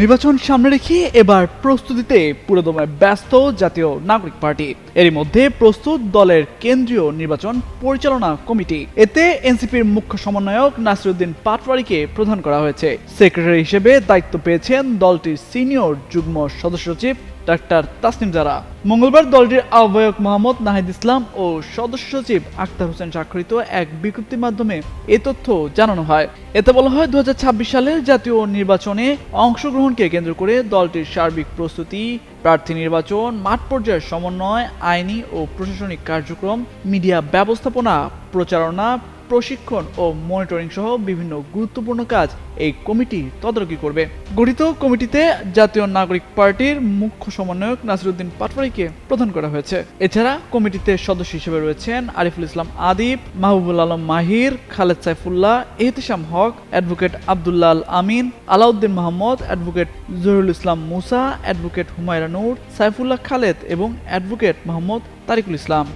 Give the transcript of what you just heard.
নির্বাচন সামনে রেখে এবার প্রস্তুতিতে পুরোদমে ব্যস্ত জাতীয় নাগরিক পার্টি। এরই মধ্যে প্রস্তুত দলের কেন্দ্রীয় নির্বাচন পরিচালনা কমিটি। এতে এনসিপির মুখ্য সমন্বয়ক নাসিরুদ্দিন পাটওয়ারিকে প্রধান করা হয়েছে। সেক্রেটারি হিসেবে দায়িত্ব পেয়েছেন দলটির সিনিয়র যুগ্ম সদস্য সচিব ডাক্তার তাসনিম জারা। মঙ্গলবার দলটির আহ্বায়ক মোহাম্মদ নাহিদ ইসলাম ও সদস্য সচিব আক্তার হোসেন স্বাক্ষরিত এক বিজ্ঞপ্তির মাধ্যমে এ তথ্য জানানো হয়। এতে বলা হয় দু হাজার ছাব্বিশ সালের জাতীয় নির্বাচনে অংশগ্রহণকে কেন্দ্র করে দলটির সার্বিক প্রস্তুতি, প্রার্থী নির্বাচন, মাঠ পর্যায়ের সমন্বয়, আইনি ও প্রশাসনিক কার্যক্রম, মিডিয়া ব্যবস্থাপনা, প্রচারণা প্রশিক্ষণ ও মনিটরিং সহ বিভিন্ন গুরুত্বপূর্ণ কাজ এই কমিটি তদারকি করবে। গঠিত কমিটিতে জাতীয় নাগরিক পার্টির মুখ্য সমন্বয়ক নাসিরুদ্দিন পাটওয়ারিকে প্রদান করা হয়েছে। এছাড়া কমিটিতে সদস্য হিসেবে রয়েছেন Ariful Islam Adib, Mahbubul Alam Mahir, Khaled Saifullah, Ehtesham Haque, advocate Abdullah Amin, Alauddin Mahmud, advocate Zahirul Islam Musa, advocate Humaira Noor, Saifullah Khaled এবং অ্যাডভোকেট মোহাম্মদ তারিকুল ইসলাম।